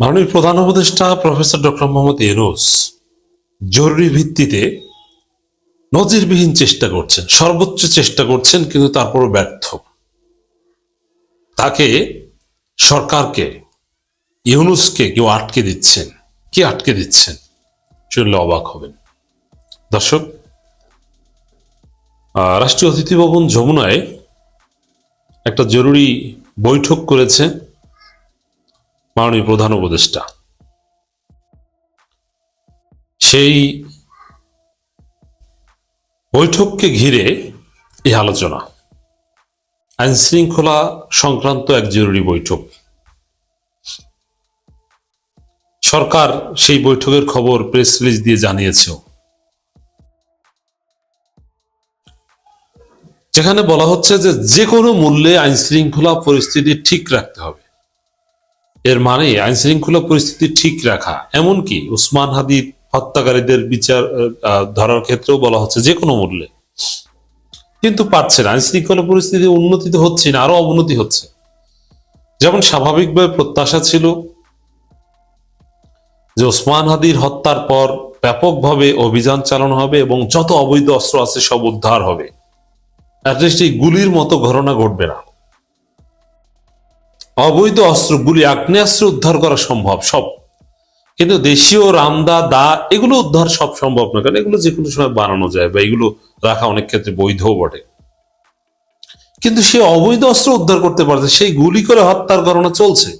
মাননীয় প্রধান উপদেষ্টা প্রফেসর ডক্টর মোহাম্মদ ইউনুস জরুরি ভিত্তিতে নজিরবিহীন চেষ্টা করছেন, সর্বোচ্চ চেষ্টা করছেন, কিন্তু তারপরও ব্যর্থ। তাকে সরকারকে, ইউনুসকে কেউ আটকে দিচ্ছেন। কি আটকে দিচ্ছেন? শুনলে অবাক হবেন। দর্শক রাষ্ট্রীয় অতিথি ভবন যমুনায় একটা জরুরি বৈঠক করেছে। মাননীয় প্রধান উপদেষ্টা। সেই বৈঠককে ঘিরে এই আলোচনা। আইন শৃঙ্খলা সংক্রান্ত এক জরুরি বৈঠক। সরকার সেই বৈঠকের খবর প্রেস রিলিজ দিয়ে জানিয়েছেও। যেখানে বলা হচ্ছে যে যে কোনো মূল্যে আইন শৃঙ্খলা পরিস্থিতি ঠিক রাখতে হবে। এর মানে আইন শৃঙ্খলা পরিস্থিতি ঠিক রাখা। এমনকি উসমান হাদির হত্যাকারীদের বিচার ধরার ক্ষেত্রেও বলা হচ্ছে যে কোনো মূল্যে। কিন্তু পারছে না, আইন শৃঙ্খলা পরিস্থিতি উন্নতি তো হচ্ছে না, আরও অবনতি হচ্ছে। যেমন স্বাভাবিকভাবে প্রত্যাশা ছিল যে ওসমান হাদির হত্যার পর ব্যাপকভাবে অভিযান চালানো হবে এবং যত অবৈধ অস্ত্র আছে সব উদ্ধার হবে। অ্যাটলিস্ট এই গুলির মতো ঘটনা ঘটবে না। অবৈধ অস্ত্র, গুলি, আগ্নেয়াস্ত্র উদ্ধার করা সম্ভব, সব। কিন্তু দেশীয় রামদা, দা, এগুলো উদ্ধার সব সম্ভব না, কারণ এগুলো যে কোনো সময় বানানো যায় বা এগুলো রাখা অনেক ক্ষেত্রে বৈধও বটে। কিন্তু সে অবৈধ অস্ত্র উদ্ধার করতে পারছে, সেই গুলি করে হত্যার ঘটনা চলছে।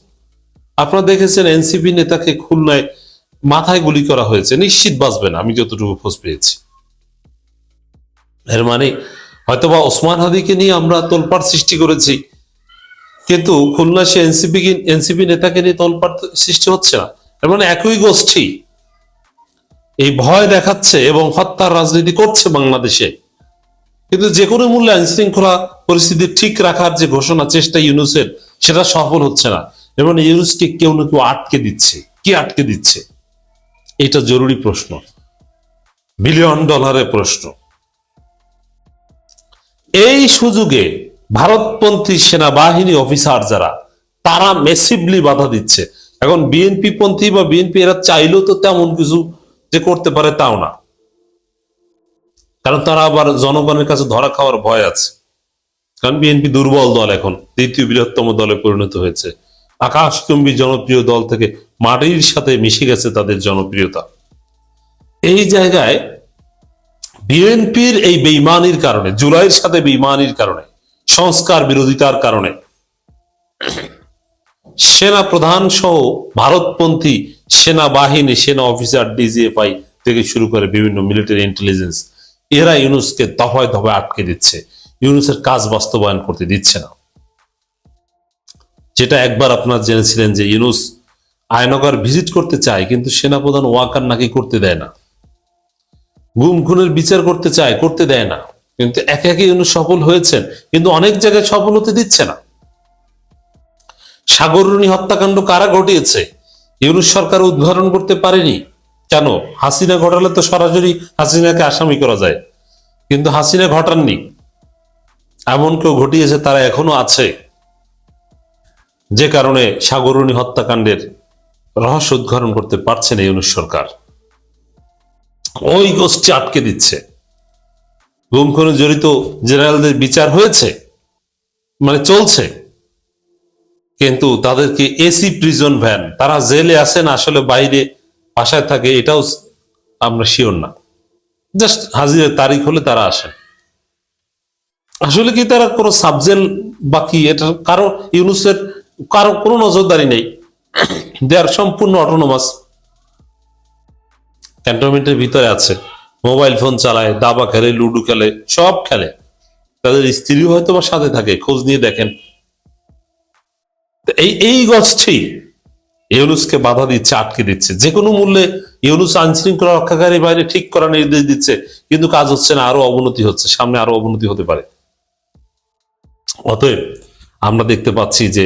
আপনারা দেখেছেন এনসিপি নেতাকে খুলনায় মাথায় গুলি করা হয়েছে, নিশ্চিত বাঁচবে না, আমি যতটুকু খোঁজ পেয়েছি। এর মানে হয়তোবা ওসমান হাদিকে নিয়ে আমরা তোলপাড় সৃষ্টি করেছি কিন্তু খুলনা সে এনসিপি এনসিপি নেতাকে নিয়ে তোলপাড় তো সৃষ্টি হচ্ছে না। এর মানে একই গোষ্ঠী এই ভয় দেখাচ্ছে এবং হত্যার রাজনীতি করছে বাংলাদেশে। কিন্তু যে কোনো মূল্যে আইন শৃঙ্খলা পরিস্থিতি ঠিক রাখার যে ঘোষণা, চেষ্টা ইউনুসের, সেটা সফল হচ্ছে না। এবং ইউনুসকে কেউ না কেউ আটকে দিচ্ছে। কি আটকে দিচ্ছে? এটা জরুরি প্রশ্ন। বিলিয়ন ডলারের প্রশ্ন। এই সুযোগে ভারতপন্থী সেনাবাহিনী অফিসার যারা, তারা মেসিভলি বাধা দিচ্ছে। এখন বিএনপি পন্থী বা বিএনপি এরা চাইলেও তো তেমন কিছু যে করতে পারে তাও না। কারণ তারা আবার জনগণের কাছে ধরা খাওয়ার ভয় আছে। কারণ বিএনপি দুর্বল দল এখন, দ্বিতীয় বৃহত্তম দলে পরিণত হয়েছে। আকাশচুম্বী জনপ্রিয় দল থেকে মাটির সাথে মিশে গেছে তাদের জনপ্রিয়তা। এই জায়গায় বিএনপির এই বেইমানির কারণে, জুলাইয়ের সাথে বেইমানির কারণে সংস্কার বিরোধিতার কারণে। সেনা প্রধান সহ ভারতপন্থী সেনাবাহিনী, সেনা অফিসার, ডিজিএফআই থেকে শুরু করে বিভিন্ন মিলিটারি ইন্টেলিজেন্স এরা ইউনুসকে দফায় দফায় আটকে দিচ্ছে। ইউনুসের কাজ বাস্তবায়ন করতে দিচ্ছে না। যেটা একবার আপনারা জেনেছিলেন যে ইউনুস আয়নগর ভিজিট করতে চায়, কিন্তু সেনাপ্রধান ওয়াকার নাকি করতে দেয় না। গুম, খুনের বিচার করতে চায়, করতে দেয় না। কিন্তু একে একে ইউনুস সফল হয়েছেন, কিন্তু অনেক জায়গায় সফল হতে দিচ্ছে না। সাগররুনি হত্যাকাণ্ড কারা ঘটিয়েছে? ইউনুস সরকার উদ্ঘাটন করতে পারেনি। কেন? হাসিনা ঘটালে তো সরাসরি হাসিনাকে আসামি করা যায়। কিন্তু হাসিনা ঘটাননি। এমন কেউ ঘটিয়েছে, তারা এখনও আছে। যে কারণে সাগররুনি হত্যাকাণ্ডের রহস্য উদ্ঘাটন করতে পারছে না ইউনুস সরকার। ওই গোষ্ঠী আটকে দিচ্ছে। গুম খুনে জড়িত জেনারেলদের বিচার হয়েছে মানে চলছে। কিন্তু তাদেরকে এসি প্রিজন ভ্যান, তারা জেলে আসেন আসলে বাইরে বাসায় থাকে, এটাও আমরা শিওর না। জাস্ট হাজিরের তারিখ হলে তারা আসেন। আসলে কি তারা কোনো সাবজেল বাকি এটা কারও ইউনুসের, কারও কোনো নজরদারি নেই। দে আর সম্পূর্ণ অটোনোমাস ক্যান্টনমেন্টের ভিতরে আছে। মোবাইল ফোন চালায়, দাবা খেলে, লুডো খেলে, সব খেলে। তাদের স্ত্রী হয়তো বা সাথে থাকে, খোঁজ নিয়ে দেখেন। এই এই গোষ্ঠী ইউনুসকে বাধা দিচ্ছে, আটকে দিচ্ছে। যে কোনো মূল্যে ইউনুস আইন শৃঙ্খলা রক্ষাকারী বাইরে ঠিক করার নির্দেশ দিচ্ছে, কিন্তু কাজ হচ্ছে না, আরও অবনতি হচ্ছে, সামনে আরও অবনতি হতে পারে। অতএব আমরা দেখতে পাচ্ছি যে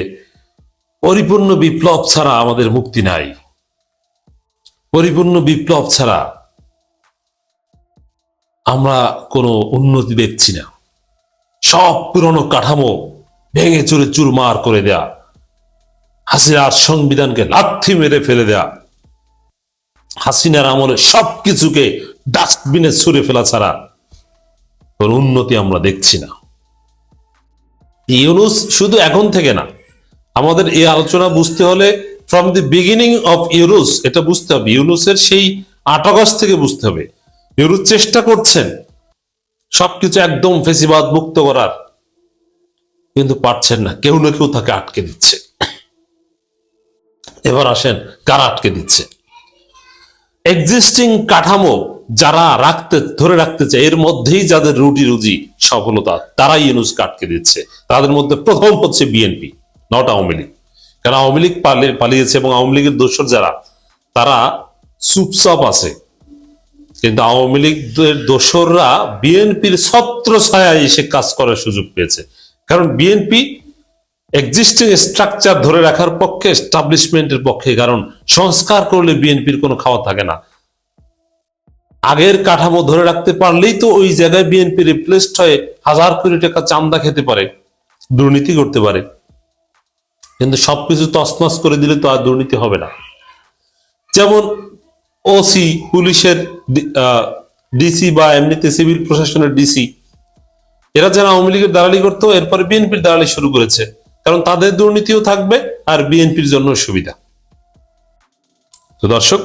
পরিপূর্ণ বিপ্লব ছাড়া আমাদের মুক্তি নাই। পরিপূর্ণ বিপ্লব ছাড়া আমরা কোনো উন্নতি দেখছি না। সব পুরনো কাঠামো ভেঙে চুরে চুরমার করে দেয়া। হাসিনার সংবিধানকে লাথি মেরে ফেলে দেয়া। হাসিনার আমলে সবকিছুকে ডাস্টবিনে ছুঁড়ে ফেলা ছাড়া কোন উন্নতি আমরা দেখছি না। ইউনুস শুধু এখন থেকে না, আমাদের এই আলোচনা বুঝতে হলে from the beginning of Yunus এটা বুঝতে হবে। ইউনুসের সেই আট আগস্ট থেকে বুঝতে হবে। ইউনুস চেষ্টা করছেন। সবকিছু একদম ফেসিবাদ মুক্ত করার। কিন্তু পারছেন না। কেউ না কেউ তাকে আটকে দিচ্ছে। এবার আসেন, কারা আটকে দিচ্ছে? এক্সিস্টিং কাঠামো যারা রাখতে, ধরে রাখতে চায়, এর মধ্যেই যাদের রুটি রুজি সফলতা, তারাই ইউনুসকে আটকে দিচ্ছে। তাদের মধ্যে প্রথম হচ্ছে বিএনপি নট আওয়ামী লীগ। কারণ আওয়ামী লীগ পালিয়েছে এবং আওয়ামী লীগের দোষর যারা, তারা চুপচাপ আছে। কিন্তু আওয়ামী লীগের দোসররা বিএনপির ছত্র ছায়ায় এসে কাজ করার সুযোগ পেয়েছে। কারণ বিএনপি এক্সিস্টিং স্ট্রাকচার ধরে রাখার পক্ষে এস্টাবলিশমেন্টের পক্ষে, কারণ সংস্কার করলে বিএনপির কোনো খাওয়া থাকে না। আগের কাঠামো ধরে রাখতে পারলেই তো ওই জায়গায় বিএনপি রিপ্লেসড হয়ে হাজার কোটি টাকা চান্দা খেতে পারে, দুর্নীতি করতে পারে। কিন্তু সবকিছু তছনছ করে দিলে তো আর দুর্নীতি হবে না। যেমন ওসি পুলিশের ডিসি বা এমনিতে সিভিল প্রশাসনের ডিসি এরা যারা আওয়ামী লীগের দালালি করতো, এরপরে বিএনপির দালালি শুরু করেছে। কারণ তাদের দুর্নীতিও থাকবে আর বিএনপির জন্য সুবিধা। তো দর্শক,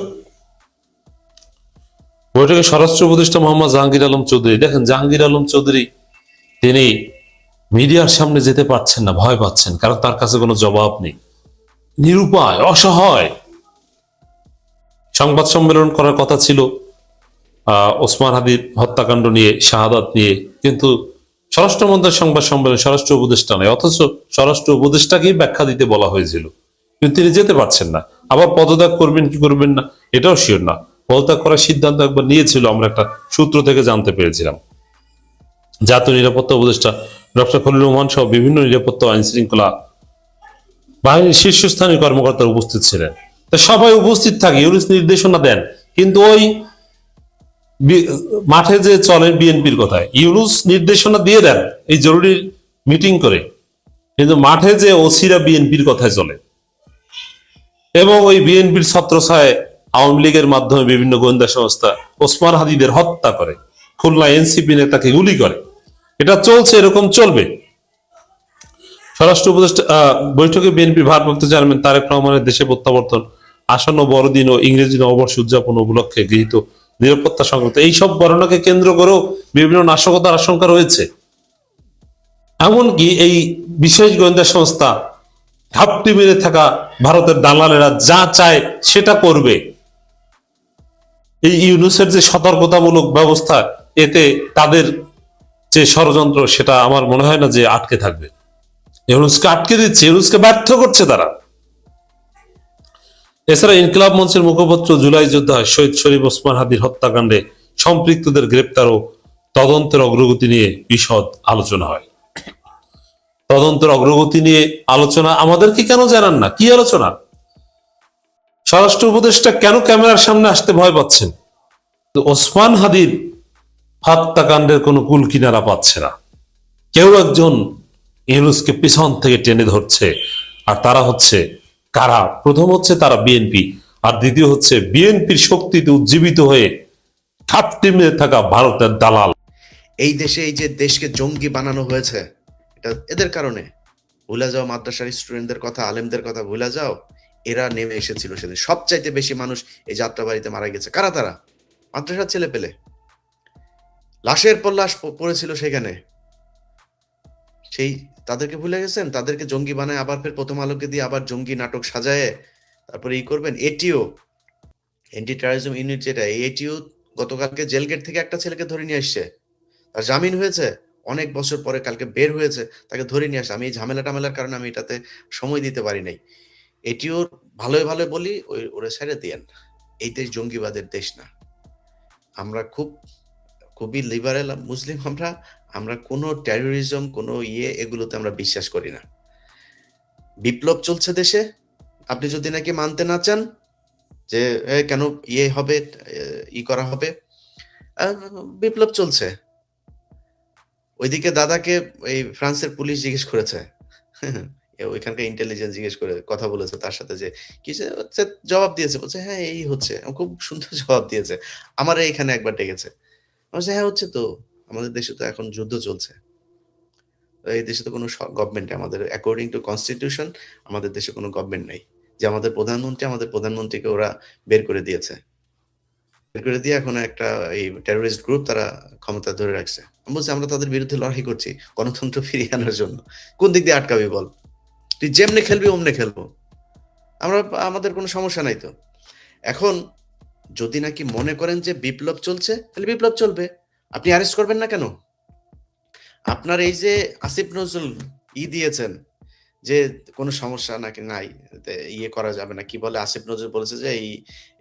বৈঠকে স্বরাষ্ট্র উপদেষ্টা মোহাম্মদ জাহাঙ্গীর আলম চৌধুরী, দেখেন জাহাঙ্গীর আলম চৌধুরী, তিনি মিডিয়ার সামনে যেতে পারছেন না, ভয় পাচ্ছেন, কারণ তার কাছে কোনো জবাব নেই। নিরুপায়, অসহায় সংবাদ সম্মেলন করার কথা ছিল। ওসমান হাদির হত্যাকাণ্ড নিয়ে, শাহাদাত নিয়ে। কিন্তু স্বরাষ্ট্র মন্ত্রীর সংবাদ সম্মেলন স্বরাষ্ট্র উপদেষ্টা নয়, অথচ স্বরাষ্ট্র উপদেষ্টাকেই ব্যাখ্যা দিতে বলা হয়েছিল। কিন্তু তিনি যেতে পারছেন না। আবার পদত্যাগ করবেন কি করবেন না, এটাও শিওর না। পদত্যাগ করার সিদ্ধান্ত একবার নিয়েছিল, আমরা একটা সূত্র থেকে জানতে পেরেছিলাম। জাতীয় নিরাপত্তা উপদেষ্টা ডক্টর খলিল রহমান সহ বিভিন্ন নিরাপত্তা আইন শৃঙ্খলা বাহিনীর শীর্ষস্থানীয় কর্মকর্তারা উপস্থিত ছিলেন। তা সবাই উপস্থিত থাকে ইউনিস নির্দেশনা দেন। কিন্তু ওই মাঠে যে চলেন বিএনপির কথায় ইউনুস নির্দেশনা দিয়ে দেন, এই জরুরি মিটিং করে। কিন্তু মাঠে যে ওসিরা বিএনপির কথায় চলে, এবং ওই বিএনপির ছত্রছায় আওয়ামী লীগের মাধ্যমে বিভিন্ন গোয়েন্দা সংস্থা ওসমান হাদিদের হত্যা করে, খুলনা এনসিপি নেতাকে গুলি করে, এটা চলছে, এরকম চলবে। স্বরাষ্ট্র উপদেষ্টা বৈঠকে বিএনপি ভারপ্রাপ্ত চেয়ারম্যান তারেক রহমানের দেশে প্রত্যাবর্তন আসন্ন বড়দিন ও ইংরেজি নববর্ষ উদযাপন উপলক্ষে গৃহীত নিরাপত্তা সংক্রান্ত এইসব বর্ণনাকে কেন্দ্র করেও বিভিন্ন নাশকতার আশঙ্কা রয়েছে। এমনকি এই বিশেষ গোয়েন্দা সংস্থা ঘাপটি মেরে থাকা ভারতের দালালেরা যা চায় সেটা করবে। এই ইউনুসের যে সতর্কতামূলক ব্যবস্থা, এতে তাদের যে ষড়যন্ত্র, সেটা আমার মনে হয় না যে আটকে থাকবে। ইউনুসকে আটকে দিচ্ছে, ইউনুসকে ব্যর্থ করছে তারা। এছাড়া ইনকিলাব মঞ্চের মুখপাত্র জুলাই যোদ্ধা শহীদ শরীফ ওসমান হাদির হত্যাকাণ্ডে সম্পৃক্তদের গ্রেপ্তার ও তদন্তের অগ্রগতি নিয়ে বিশদ আলোচনা হয়। তদন্তের অগ্রগতি নিয়ে আলোচনা আমাদেরকে কেন জানান না? কি আলোচনা? স্বরাষ্ট্র উপদেষ্টা কেন ক্যামেরার সামনে আসতে ভয় পাচ্ছেন? ওসমান হাদির হত্যাকাণ্ডের কোনো কুল কিনারা পাচ্ছে না। কেউ একজন ইউনুসকে পিছন থেকে টেনে ধরছে, আর তারা হচ্ছে কারা? প্রথম হচ্ছে তারা বিএনপি আর দ্বিতীয় হচ্ছে বিএনপির শক্তিতে উজ্জীবিত হয়ে খাপটি মেরে থাকা ভারতের দালাল। এই দেশে এই যে দেশকে জঙ্গি বানানো হয়েছে, এটা এদের কারণে? ভুলে যাও মাদ্রাসার স্টুডেন্টদের কথা, আলেমদের কথা ভুলে যাও। এরা নেমে এসেছিল সেদিন। সবচাইতে বেশি মানুষ এই যাত্রাবাড়িতে মারা গেছে। কারা তারা? মাদ্রাসার ছেলে পেলে লাশের পর লাশ পড়েছিল সেখানে। সেই তাদেরকে ভুলে গেছেন? তাদেরকে জঙ্গি বানায় আবার ফের প্রথম আলোকে দিয়ে আবার জঙ্গি নাটক সাজায়? তারপরে ই করবেন, এটিও এন্টি টেরারিজম ইউনিট যেটা এটিও গতকালকে জেল গেট থেকে একটা ছেলেকে ধরে নিয়ে আসছে। তার জামিন হয়েছে, অনেক বছর পরে কালকে বের হয়েছে, তাকে ধরে নিয়ে আসে। আমি এই ঝামেলা টামেলার কারণে আমি এটাতে সময় দিতে পারি নাই। এটিও ভালোই ভালো বলি, ওই ওরা ছেড়ে দিয়েন। এই দেশ জঙ্গিবাদের দেশ না। আমরা খুব, খুবই লিবারেল মুসলিম আমরা আমরা কোনো টেরোরিজম কোনো ইয়ে এগুলোতে আমরা বিশ্বাস করি না। বিপ্লব চলছে দেশে। আপনি যদি নাকি মানতে না চান যে কেন ইয়ে হবে ই করা হবে? বিপ্লব চলছে। ওইদিকে দাদাকে এই ফ্রান্সের পুলিশ জিজ্ঞেস করেছে। ওইখানকার ইন্টেলিজেন্স জিজ্ঞেস করে, কথা বলেছে তার সাথে যে কিছু হচ্ছে জবাব দিয়েছে। বলছে হ্যাঁ এই হচ্ছে। খুব সুন্দর জবাব দিয়েছে। আমার এইখানে একবার ডেকেছে। বলছে হ্যাঁ হচ্ছে তো। আমাদের দেশে তো এখন যুদ্ধ চলছে। এই দেশে তো কোনো গভর্নমেন্ট আমাদের অ্যাকর্ডিং টু কনস্টিটিউশন আমাদের দেশে কোনো গভর্নমেন্ট নাই। যে আমাদের প্রধানমন্ত্রী, আমাদের প্রধানমন্ত্রীকে ওরা বের করে দিয়েছে। বের করে দিয়ে এখন একটা এই টেরোরিস্ট গ্রুপ তারা ক্ষমতা ধরে রাখছে। আমি বলছি, আমরা তাদের বিরুদ্ধে লড়াই করছি, গণতন্ত্র ফিরিয়ে আনার জন্য। কোন দিক দিয়ে আটকাবি বল? তুই যেমনে খেলবি, অমনে খেলব। আমরা, আমাদের কোনো সমস্যা নাই তো। এখন যদি নাকি মনে করেন যে বিপ্লব চলছে, তাহলে বিপ্লব চলবে। আপনি অ্যারেস্ট করবেন না কেন? আপনার এই যে আসিফ নজরুল ই দিয়েছেন যে কোনো সমস্যা নাকি নাই ইয়ে করা যাবে না, কি বলে? আসিফ নজরুল বলেছে যে এই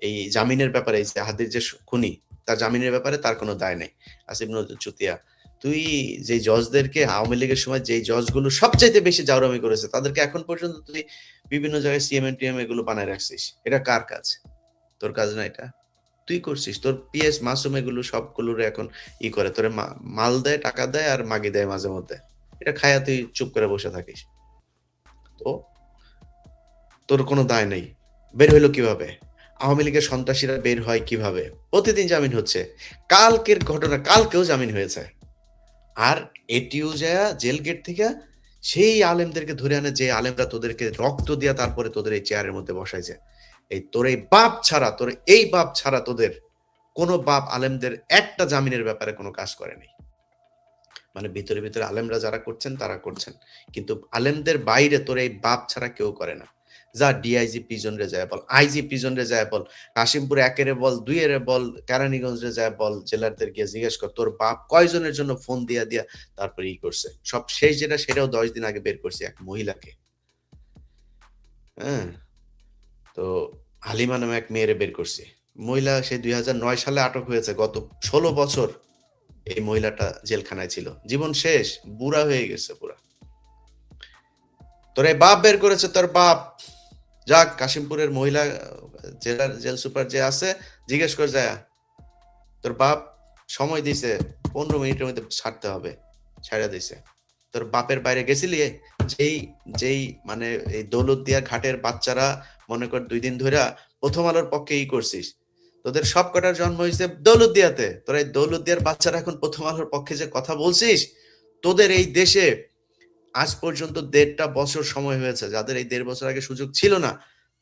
এই জামিনের ব্যাপারে, এই যে হাদির যে খুনি, তার জামিনের ব্যাপারে তার কোনো দায় নেই। আসিফ নজরুল চুতিয়া, তুই যে জজদেরকে আওয়ামী লীগের সময় যেই জজগুলো সবচাইতে বেশি জাউরামি করেছে, তাদেরকে এখন পর্যন্ত তুই বিভিন্ন জায়গায় সিএমএন টিএম এগুলো বানায় রাখছিস, এটা কার কাজ? তোর কাজ না এটা? তুই করছিস? তোর পিএস, মাসুম এগুলো সবগুলোর এখন ই করে। তোরে মাল দেয়, টাকা দেয় আর মাগি দেয় মাঝে মধ্যে। এটা খায়া তুই চুপ করে বসে থাকিস। তো তোর কোনো দায় নেই। বের হইল কীভাবে? আওয়ামী লীগের সন্ত্রাসীরা বের হয় কীভাবে? প্রতিদিন জামিন হচ্ছে। কালকের ঘটনা, কালকেও জামিন হয়েছে। আর এটিও যায় জেল গেট থেকে সেই আলেমদেরকে ধরে আনে, যে আলেমরা তোদেরকে রক্ত দিয়া তারপরে তোদের এই চেয়ারের মধ্যে বসাইছে। এই তোর এই বাপ ছাড়া, তোর এই বাপ ছাড়া তোদের কোনো বাপ আলেমদের একটা জামিনের ব্যাপারে কোনো কাজ করেনি মানে ভিতরে ভিতরে আলেমরা যারা করছেন, তারা করছেন। কিন্তু আলেমদের বাইরে তোর এই বাপ ছাড়া কেউ করে না। যা ডিআইজি পিজন রে যায় বল আইজি পিজন রে যায় বল, কাশিমপুর একেরে বল দুইয়েরে বল, কেরানীগঞ্জ রে যায় বল, জেলারদের গিয়ে জিজ্ঞেস কর, তোর বাপ কয়জনের জন্য ফোন দিয়া দিয়া তারপর ই করছে। সব শেষ যেটা, সেটাও দশ দিন আগে বের করছে এক মহিলাকে। হ্যাঁ? তো হালিমা নামে এক মেয়েরে বের করছে। মহিলা, সে দুই নয় সালে আটক হয়েছে। গত ষোলো বছর এই মহিলাটা জেলখানায় ছিল। জীবন শেষ, বুড়া হয়ে গেছে পুরা। তোর বাপ বের করেছে, তোর বাপ। যাক, কাশিমপুরের মহিলা, জেলার জেল সুপার যে আছে, জিজ্ঞেস কর যায়। তোর বাপ সময় দিছে, পনেরো মিনিটের মধ্যে ছাড়তে হবে ছাড়া দিছে। তোর বাপের বাইরে গেছিলি? যেই যেই মানে এই দৌলতদিয়া ঘাটের বাচ্চারা মনে কর দুই দিন ধরে প্রথম আলোর পক্ষে ই করছিস। তোদের সব কটার জন্ম হয়েছে দৌলতদিয়াতে। তোরা এই দৌলতদিয়ার বাচ্চারা এখন প্রথম আলোর পক্ষে যে কথা বলছিস, তোদের এই দেশে আজ পর্যন্ত দেড়টা বছর সময় হয়েছে। যাদের এই দেড় বছর আগে সুযোগ ছিল না,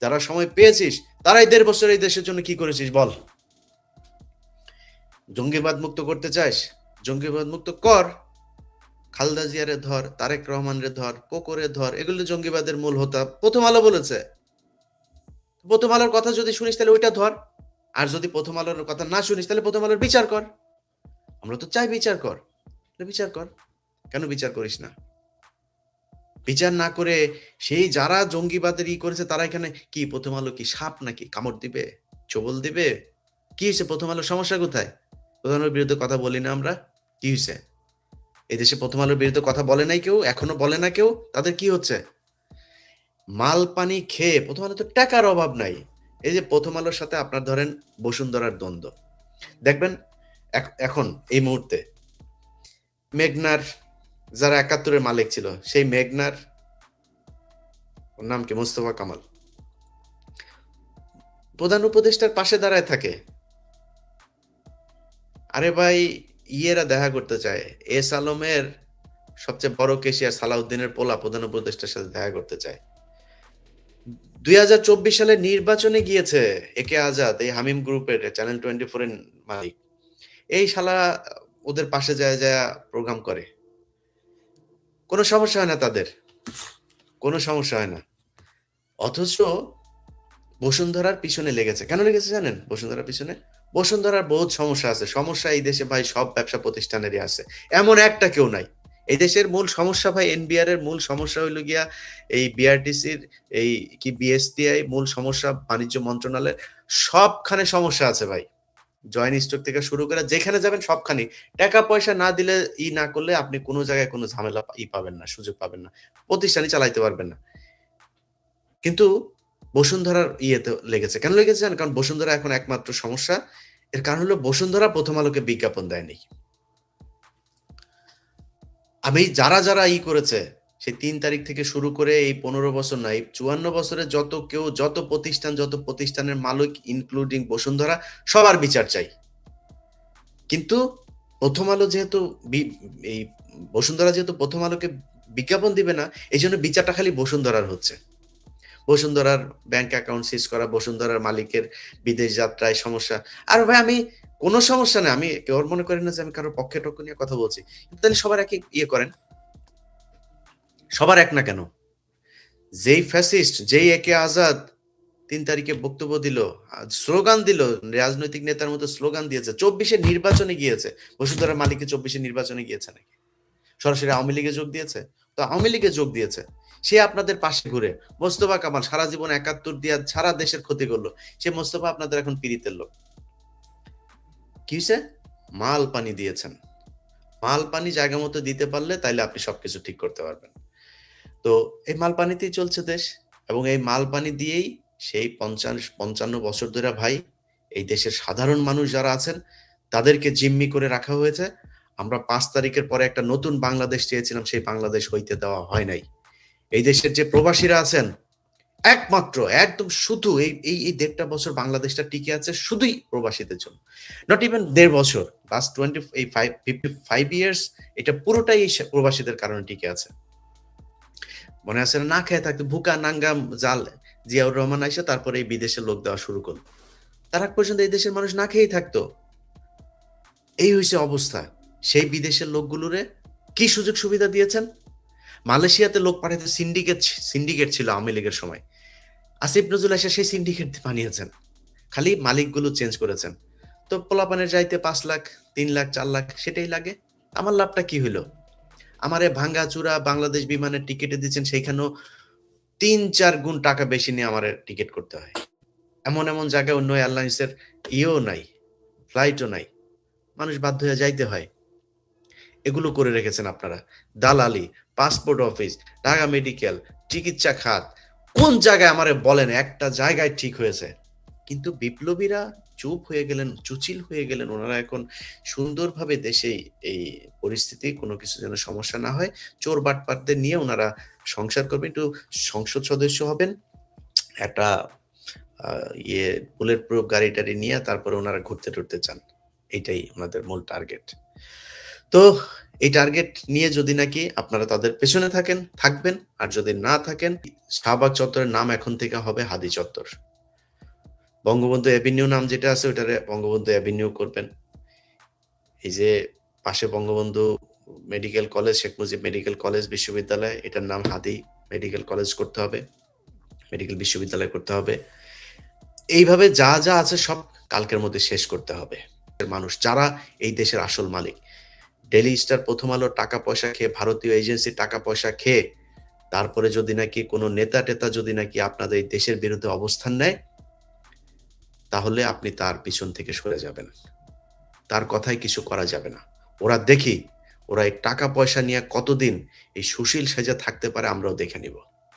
যারা সময় পেয়েছিস তারা এই দেড় বছর এই দেশের জন্য কি করেছিস বল? জঙ্গিবাদ মুক্ত করতে চাস জঙ্গিবাদ মুক্ত কর। খালদা জিয়ারে ধর, তারেক রহমানরে ধর, কোকরে ধর, এগুলো জঙ্গিবাদের মূল হতা। প্রথম আলো বলেছে। প্রথম আলোর কথা যদি শুনিস তাহলে ওইটা ধর। আর যদি প্রথম আলোর কথা না শুনিস তাহলে প্রথম আলোর বিচার কর। আমরা তো চাই বিচার কর। বিচার কর। কেন বিচার করিস না? বিচার না করে সেই যারা জঙ্গিবাদের ই করেছে, তারা এখানে কি প্রথম আলো কি সাপ নাকি কামড় দিবে? চবল দিবে? কি হয়েছে? প্রথম আলোর সমস্যা কোথায়? প্রথম আলোর বিরুদ্ধে কথা বলি না আমরা। কি হয়েছে? এই দেশে প্রথম আলোর বিরুদ্ধে কথা বলে নাই কেউ? এখনও বলে না কেউ? তাদের কি হচ্ছে? মাল পানি খেয়ে প্রথম আলো তো টাকার অভাব নাই। এই যে প্রথম আলোর সাথে আপনার ধরেন বসুন্ধরার দ্বন্দ্ব। দেখবেন এখন, এই মুহূর্তে মেঘনার যারা একাত্তরের মালিক ছিল, সেই মেঘনার ওর নাম কি? মোস্তফা কামাল। প্রধান উপদেষ্টার পাশে দাঁড়ায় থাকে। আরে ভাই, ইয়েরা দেখা করতে চায়। এস আলমের সবচেয়ে বড় কেশিয়ার সালাউদ্দিনের পোলা প্রধান উপদেষ্টার সাথে দেখা করতে চায়। দুই হাজার চব্বিশ সালে নির্বাচনে গিয়েছে একে আজাদ, এই হামিম গ্রুপের চ্যানেল টোয়েন্টি ফোর এর মালিক। এই শালা ওদের পাশে যায় যায় প্রোগ্রাম করে। কোনো সমস্যা হয় না তাদের। কোনো সমস্যা হয় না। অথচ বসুন্ধরার পিছনে লেগেছে। কেন লেগেছে জানেন? বসুন্ধরার পিছনে? বসুন্ধরার বহুত সমস্যা আছে। সমস্যা এই দেশে ভাই সব ব্যবসা প্রতিষ্ঠানেরই আছে। এমন একটা কেউ নাই। এই দেশের মূল সমস্যা ভাই এনবিআর এর মূল সমস্যা হইল গিয়া এই বিআরটিসির এই কি বিএসটিআই মূল সমস্যা বাণিজ্য মন্ত্রণালয়ের সবখানে সমস্যা আছে ভাই। জয়েন্ট স্টক থেকে শুরু করে যেখানে যাবেন সবখানে। টাকা পয়সা না দিলে ই না করলে আপনি কোনো জায়গায় কোনো ঝামেলা ই পাবেন না, সুযোগ পাবেন না। প্রতিষ্ঠানই চালাইতে পারবেন না। কিন্তু বসুন্ধরার ইয়েতে লেগেছে। কেন লেগেছে কারণ বসুন্ধরা এখন একমাত্র সমস্যা। এর কারণ হলো বসুন্ধরা প্রথম আলোকে বিজ্ঞাপন দেয়নি। আমি যারা যারা ই করেছে, সেই তিন তারিখ থেকে শুরু করে এই পনেরো বছর নাই চুয়ান্ন বছরে যত কেউ, যত প্রতিষ্ঠান, যত প্রতিষ্ঠানের মালিক ইনক্লুডিং বসুন্ধরা, সবার বিচার চাই। কিন্তু প্রথম আলো যেহেতু এই বসুন্ধরা যেহেতু প্রথম আলোকে বিজ্ঞাপন দিবে না, এই জন্য বিচারটা খালি বসুন্ধরার হচ্ছে। বসুন্ধরার ব্যাংক অ্যাকাউন্ট সিজ করা, বসুন্ধরার মালিকের বিদেশ যাত্রায় সমস্যা। আর ভাই, আমি কোনো সমস্যা নেই। আমি কেউ মনে করেন না যে আমি কারোর পক্ষে টক্ষ নিয়ে কথা বলছি। তাহলে সবার একই ইয়ে করেন। সবার এক না কেন? যেই ফ্যাসিস্ট যেই একে আজাদ তিন তারিখে বক্তব্য দিল স্লোগান দিল, রাজনৈতিক নেতার মতো স্লোগান দিয়েছে। চব্বিশে নির্বাচনে গিয়েছে। বসুন্ধরা মালিকে চব্বিশে নির্বাচনে গিয়েছে নাকি? সরাসরি আওয়ামী লীগে যোগ দিয়েছে? তো আওয়ামী লীগে যোগ দিয়েছে। সে আপনাদের পাশে ঘুরে। মোস্তফা কামাল সারা জীবন একাত্তর দিয়া সারা দেশের ক্ষতি করল। সে মোস্তফা আপনাদের এখন পিড়িতের লোক। কি মাল পানি দিয়েছেন। মাল পানি জায়গা মতো দিতে পারলে তাইলে আপনি সবকিছু ঠিক করতে পারবেন। তো এই মাল পানিতেই চলছে দেশ এবং এই মাল পানি দিয়েই সেই পঞ্চান্ন পঞ্চান্ন বছর ধরে ভাই এই দেশের সাধারণ মানুষ যারা আছেন, তাদেরকে জিম্মি করে রাখা হয়েছে। আমরা পাঁচ তারিখের পরে একটা নতুন বাংলাদেশ চেয়েছিলাম, সেই বাংলাদেশ হইতে দেওয়া হয় নাই। এই দেশের যে প্রবাসীরা আছেন, একমাত্র, একদম শুধু এই এই এই দেড়টা বছর বাংলাদেশটা টিকে আছে শুধুই প্রবাসীদের জন্য। নট ইভেন দেড় বছর লাস্ট টোয়েন্টি এই ফাইভ ফিফটি ফাইভ ইয়ার্স এটা পুরোটাই এই প্রবাসীদের কারণে টিকে আছে। মনে আছে না খেয়ে থাকতো, ভুকা নাঙ্গাম জাল জিয়াউর রহমান আইসা তারপরে এই বিদেশে লোক দেওয়া শুরু করল। তার আগ পর্যন্ত এই দেশের মানুষ না খেয়েই থাকতো। এই হয়েছে অবস্থা। সেই বিদেশের লোকগুলোরে কি সুযোগ সুবিধা দিয়েছেন? মালয়েশিয়াতে লোক পাঠাতে সিন্ডিকেট সিন্ডিকেট ছিল আওয়ামী লীগের সময়। আসিফ নজরুল এসে সেই সিন্ডিকেট বানিয়েছেন খালি মালিকগুলো চেঞ্জ করেছেন। তো পোলাপানের যাইতে পাঁচ লাখ, তিন লাখ, চার লাখ সেটাই লাগে। আমার লাভটা কি আমারে ভাঙ্গা চূড়া বাংলাদেশ বিমানের টিকিটে দিচ্ছেন, সেইখানেও তিন, চার গুণ টাকা বেশি নিয়ে আমার টিকিট করতে হয়। এমন এমন জায়গায় অন্য এয়ারলাইন্সের ইয়েও নাই ফ্লাইটও নাই। মানুষ বাধ্য হয়ে যাইতে হয়। এগুলো করে রেখেছেন আপনারা। দালালি পাসপোর্ট অফিস, ঢাকা মেডিকেল, চিকিৎসা খাত, কোন জায়গায় আমারে বলেন একটা জায়গায় ঠিক হয়েছে। কিন্তু বিপ্লবীরা চুপ হয়ে গেলেন, চুচিল হয়ে গেলেন। ওনারা এখন সুন্দরভাবে দেশে এই পরিস্থিতি, কোনো কিছু যেন সমস্যা না হয়, চোর বাটপাটদের নিয়ে ওনারা সংসার করবেন। একটু সংসদ সদস্য হবেন, একটা ইয়ে বুলেট প্রুফ গাড়ি টাড়ি নিয়ে তারপরে ওনারা ঘুরতে টুরতে চান। এটাই ওনাদের মূল টার্গেট তো এই টার্গেট নিয়ে যদি নাকি আপনারা তাদের পেছনে থাকেন, থাকবেন, আর যদি না থাকেন, শাহবাগ চত্বরের নাম এখন থেকে হবে হাদি চত্বর। বঙ্গবন্ধু অ্যাভিনিউ নাম যেটা আছে, ওটারে বঙ্গবন্ধু অ্যাভিনিউ করবেন। এই যে পাশে Bangabandhu medical college, Sheikh Mujib medical college বিশ্ববিদ্যালয়, এটার নাম হাদি মেডিকেল কলেজ করতে হবে, মেডিকেল বিশ্ববিদ্যালয় করতে হবে। এইভাবে যা যা আছে সব কালকের মধ্যে শেষ করতে হবে। মানুষ, যারা এই দেশের আসল মালিক ডেলি স্টার প্রথম আলো টাকা পয়সা খেয়ে, ভারতীয় এজেন্সি টাকা পয়সা খেয়ে, তারপরে যদি নাকি কোনো নেতা টেতা যদি নাকি আপনাদের এই দেশের বিরুদ্ধে অবস্থান নেয়, তাহলে আপনি তার পিছন থেকে সরে যাবেন। তার কথায় কিছু করা যাবে না। ওরা দেখি, ওরা এই টাকা পয়সা নিয়ে কতদিন এই সুশীল সেজে থাকতে পারে আমরাও দেখে নিব।